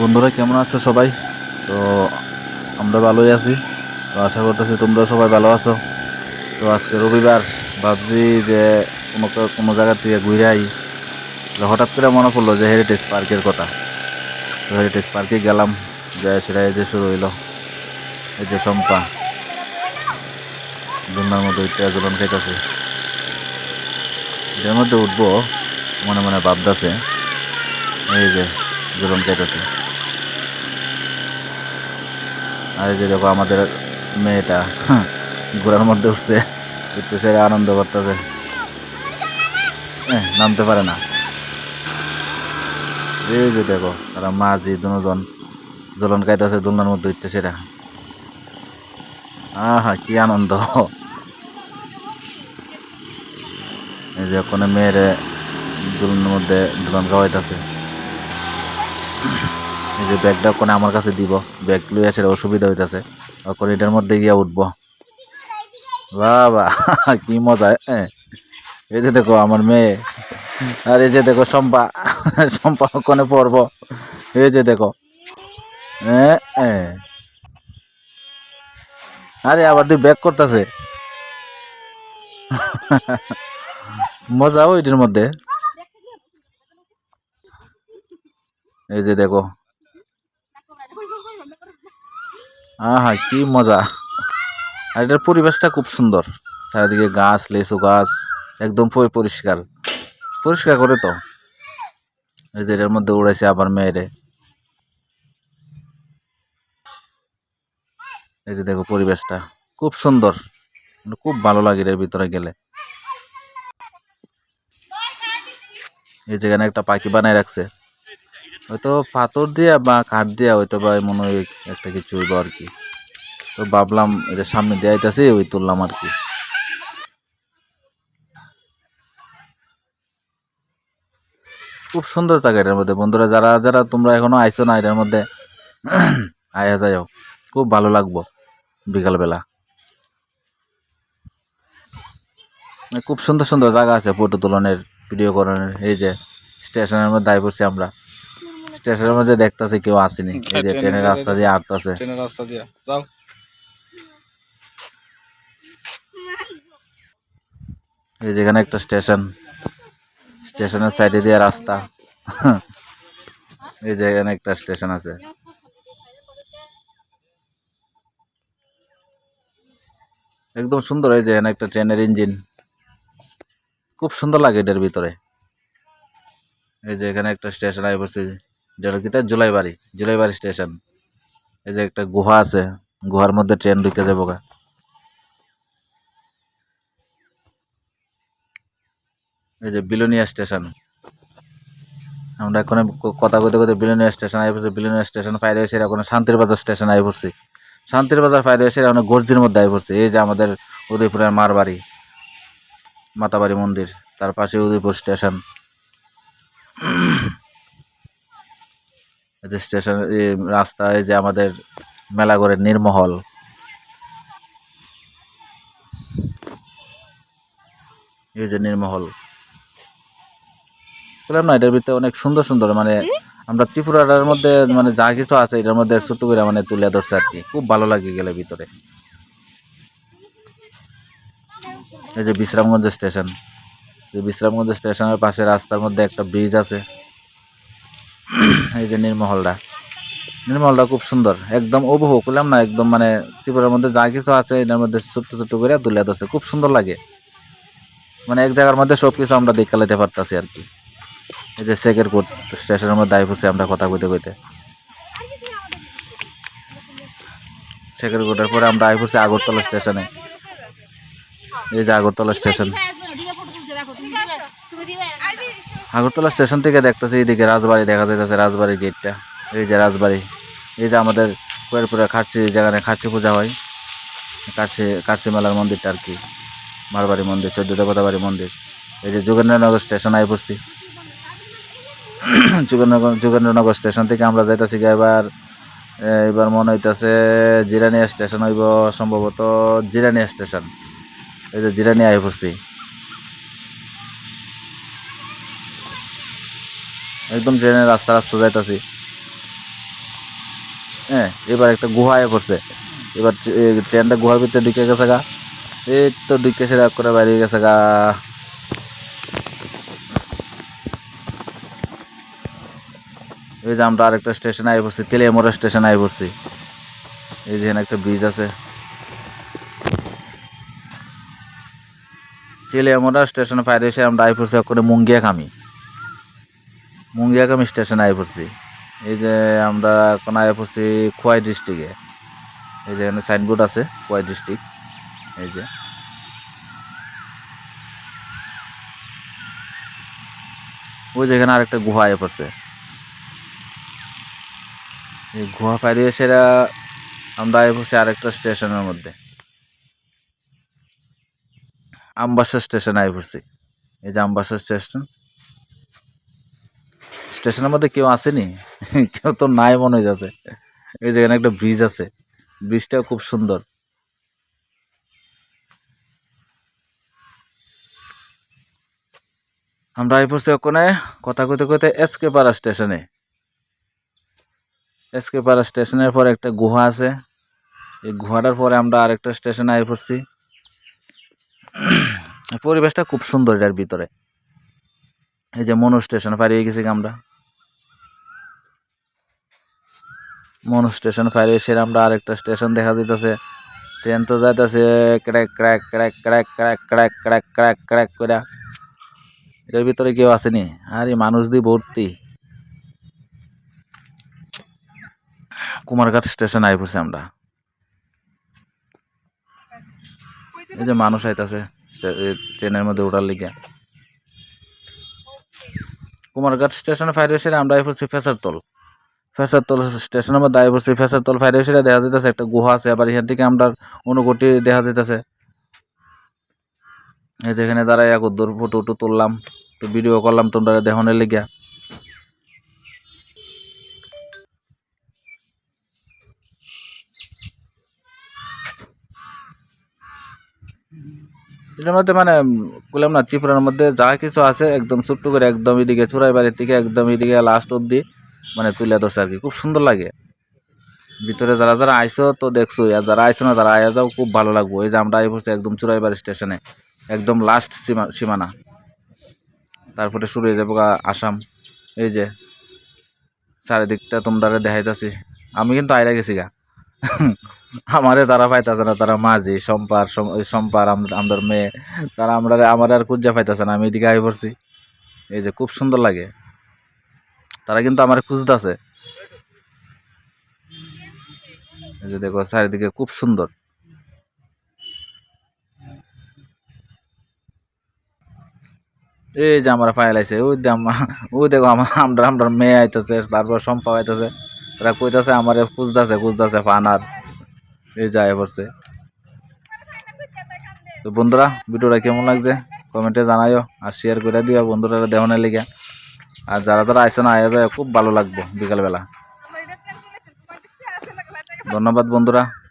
বন্ধুরা, কেমন আছো সবাই? তো আমরা ভালোই আছি। তো আশা করতেছি তোমরা সবাই ভালো আছো। তো আজকে রবিবার, ভাবছি যে কোনো কোনো জায়গা থেকে ঘুরে আই। হঠাৎ করে মনে পড়ল যে হেরিটেজ পার্কের কথা। তো হেরিটেজ পার্কে গেলাম যে সেটা এই যে শুরু হইল। এই যে সম্পা দুর্নার মধ্যে উঠতে জ্বলন খাইতেছে। এটার মধ্যে উঠবো, মনে মনে ভাবতেছে। এই যে জ্বলন খাইতেছে। আর যে দেখো আমাদের মেয়েটা ঘোড়ার মধ্যে উঠছে। একটু সে আনন্দ করতেছে। নামতে পারে না। এই যে দেখো, তারা মাঝি দুজন। জ্বলন খাইতেছে দোলনার মধ্যে উঠতে সেটা আহা, কি আনন্দ। এই যে ওখানে মেয়েরে দোলনার মধ্যে দোলন খাওয়াইতেছে এই যে ব্যাগটা কোনে আমার কাছে দিব। ব্যাগ লই আসে অসুবিধা হইতাছে। এখন এটার মধ্যে গিয়া উঠবো। বাবা, কি মজা। এই যে দেখো আমার মেয়ে। আর এই যে দেখো সম্পা সম্পা কোনে পড়ব এই যে দেখো। এ। আরে, আবার তুই ব্যাগ করতেছে। মজা ওইটার মধ্যে। এই যে দেখো। আহা, কি মজা। আর এটার পরিবেশটা খুব সুন্দর। চারিদিকে গাছ, লেচু গাছ, একদম পরি- পরিষ্কার। পরিষ্কার করে তো। এই যে এটার মধ্যে উড়াইছে আবার মেয়েরে। এই যে দেখো পরিবেশটা। খুব সুন্দর। মানে খুব ভালো লাগে এর ভিতরে গেলে। এই যেখানে একটা পাখি বানায় রাখছে। হয়তো পাথর দিয়া বা কাঠ দিয়া হয়তো বা মনে হয় একটা কিছু হইব আর কি। তো ভাবলাম এটা সামনে দিয়ে আইতাছে, ওই তুললাম আর কি। খুব সুন্দর জায়গা এটার মধ্যে। বন্ধুরা, যারা যারা তোমরা এখনও আইছো না এটার মধ্যে, আয়া যাও খুব ভালো লাগবো বিকালবেলা। খুব সুন্দর সুন্দর জায়গা আছে ফটো তোলনের ভিডিও করানোর। এই যে স্টেশনের মধ্যে আই পড়ছি আমরা। স্টেশনের মধ্যে দেখতেছি কেউ আসেনি। এই যে ট্রেনের রাস্তা দিয়ে আটতাছে ট্রেনের রাস্তা দিয়ে। যাও। এই যেখানে একটা স্টেশন। স্টেশনের সাইডে দিয়ে রাস্তা। এই যে এখানে একটা স্টেশন আছে। একদম সুন্দর এই যে এখানে একটা ট্রেনের ইঞ্জিন। খুব সুন্দর লাগে এটার ভিতরে। এই যে এখানে একটা স্টেশন আই পড়ছে। যেটা কি তার জুলাইবাড়ি জুলাইবাড়ি স্টেশন। এই যে একটা গুহা আছে, গুহার মধ্যে ট্রেন ঢুকে যাব গা। এই যে বিলোনিয়া স্টেশন। আমরা এখন কথা কইতে কইতে বিলোনিয়া স্টেশন আই পড়ছি, বিলোনিয়া স্টেশন ফাইরে এসে এখন শান্তির বাজার স্টেশন আই পড়ছি। শান্তির বাজার ফাইরে এসে অনেক গর্জির মধ্যে আই পড়ছি। এই যে আমাদের উদয়পুরের মার বাড়ি মাতাবাড়ি মন্দির, তার পাশে উদয়পুর স্টেশন। যে স্টেশন এই রাস্তা এই যে আমাদের মেলাগড়ের নির্মহল। এই যে নির্মহল। বললাম না এটার ভিতরে অনেক সুন্দর সুন্দর মানে আমরা ত্রিপুরার মধ্যে মানে যা কিছু আছে এটার মধ্যে ছোট করে মানে তুলে ধরছে আর কি। খুব ভালো লাগে গেলে ভিতরে। এই যে বিশ্রামগঞ্জ স্টেশন। এই বিশ্রামগঞ্জ স্টেশনের পাশে রাস্তার মধ্যে একটা ব্রিজ আছে। এই যে নির্মহলটা। নির্মলটা খুব সুন্দর। একদম উপভোগ করলাম না, একদম মানে ত্রিপুরার মধ্যে যা কিছু আছে, এটার মধ্যে ছোট্ট ছোট্ট করে তুলে ধরছে। খুব সুন্দর লাগে। মানে এক জায়গার মধ্যে সব কিছু আমরা দেখে লাইতে পারতাছি আর কি। এই যে সেকের কোট স্টেশনের মধ্যে আই পড়ছি আমরা কথা কইতে কইতে সেকের কোটের পরে আমরা আই পড়ছি আগরতলা স্টেশনে। এই যে আগরতলা স্টেশন। আগরতলা স্টেশন থেকে দেখতেছি এইদিকে রাজবাড়ি দেখা যাইতেছে, রাজবাড়ির গেটটা। এই যে রাজবাড়ি, এই যে আমাদের কোয়েরপুরে খাচ্ছি যেখানে খাচ্ছি পূজা হয়, কাছে কাচ্চি মেলার মন্দিরটা আর কি, মারবাড়ি মন্দির, চোদ্দ দেবতাবাড়ি মন্দির। এই যে যোগেন্দ্রনগর স্টেশন আই পড়ছি। যোগেন্দ্রনগর যোগেন্দ্রনগর স্টেশন থেকে আমরা যাইতেছি এবার এবার মনে হইতাছে জিরানিয়া স্টেশন হইব, সম্ভবত জিরানিয়া স্টেশন। এই যে জিরানিয়া আই পড়ছি। একদম ট্রেনের রাস্তা রাস্তা যাইতাছি। হ্যাঁ এবার একটা গুহায় পড়ছে। এবার ট্রেনটা গুহার ভিতরে ঢুকে গেছে গা। এই তো ঢুকে সেরা করে বাইরে গেছে গা। এই যে আমরা আরেকটা স্টেশনে আই পড়ছি তেলিয়ামোড়া স্টেশনে আই পড়ছি। এই যে একটা ব্রিজ আছে। তেলিয়ামোড়া স্টেশনে বাইরে এসে আমরা আই পড়ছি করে মুঙ্গিয়া খামি মুঙ্গিয়াকামি স্টেশনে আয় পড়ছি। এই যে আমরা এখন আই পড়ছি খোয়াই ডিস্ট্রিক্টে। এই যে এখানে সাইনবোর্ড আছে, খোয়াই ডিস্ট্রিক্ট। এই যে। ওই যেখানে আরেকটা গুহা আয় পড়ছে। এই গুহা পাড়িয়ে সেরা আমরা আয় পড়ছি আরেকটা স্টেশনের মধ্যে। আমবাসা স্টেশন আয় পড়ছি। এই যে আমবাসা স্টেশন। স্টেশনের মধ্যে কেউ আসেনি? কেউ তো নাই মনে হয়ে যাচ্ছে এই যে এখানে একটা ব্রিজ আছে। ব্রিজটাও খুব সুন্দর। আমরা এই পড়ছি ওখানে কথা কইতে কইতে এসকে পাড়া স্টেশনে। এসকে পাড়া স্টেশনের পরে একটা গুহা আছে। এই গুহাটার পরে আমরা আরেকটা স্টেশনে আই পড়ছি। পরিবেশটা খুব সুন্দর এটার ভিতরে। এই যে মনু স্টেশন পাড়িয়ে গেছি আমরা। মনু স্টেশন পাড়িয়ে এসে আমরা আরেকটা স্টেশন দেখা যাইতেছে। ট্রেন তো যাইতেছে, crack crack crack crack crack crack crack crack crack করে এটার ভিতরে কেউ আসেনি। আরে মানুষ দিয়ে ভর্তি। কুমারঘাট স্টেশন আই পড়ছি আমরা। এই যে মানুষ আইতাছে ট্রেনের মধ্যে ওঠার লিগে। কুমারঘাট স্টেশন ফায়ার এসে আমরা আই পড়ছি ফেসারতল। ফেসারতল স্টেশনের মধ্যে আই পড়ছি ফেসারতল ফায়ার এসে দেখা যাইতেছে একটা গুহা আছে, আবার এখান থেকে আমরা অনুকূটি দেখা যাইতেছে। এই যেখানে দাঁড়াই এক দূর ফটো উটো তুললাম, একটু ভিডিও করলাম, তোমরা দেহনের লিগা এটার মধ্যে মানে বললাম না, ত্রিপুরার মধ্যে যা কিছু আছে, একদম ছোট্ট করে একদম এদিকে চুরাই বাড়ির থেকে একদম এদিকে লাস্ট অব্দি মানে তুলে ধরছে আর কি। খুব সুন্দর লাগে। ভিতরে যারা যারা আইসো তো দেখছ, আর যারা আইসো না, তারা আয়া যাও, খুব ভালো লাগবো। এই যে আমরা আই পড়ছি একদম চুরাইবাড়ি স্টেশনে, একদম লাস্ট সীমা সীমানা। তারপরে শুরু হয়ে যাব আসাম। এই যে, চারিদিকটা তোমরা দেখাইতাছি। আমি কিন্তু আইরা গেছি গা। আমারে তারা পাইতেছে না, তারা মাঝি, সম্পার সম্পার আম- আমরার মেয়ে। তারা আমরা আমার আর কুজ্জা পাইতেছে না, আমি এদিকে আই পড়ছি। এই যে, খুব সুন্দর লাগে। তারা কিন্তু আমার খুঁজতেছে। যে দেখো, চারিদিকে খুব সুন্দর। এই যে আমার ফাইল আইছে, ওই আমা- ওই দেখো আমার আমরা আমরা মেয়ে আইতেছে, তারপর সম্পা আইতেছে। তারা কইতাছে আমার খুঁজতেছে খুঁজতেছে ফানার। এই যায় পড়ছে। তো বন্ধুরা, ভিডিওটা কেমন লাগছে? কমেন্টে জানাইও আর শেয়ার করে দিও বন্ধুরা দেওয়ানের লিগে। আর যারা যারা না আয়া যায় খুব ভালো লাগবো বিকালবেলা। ধন্যবাদ বন্ধুরা।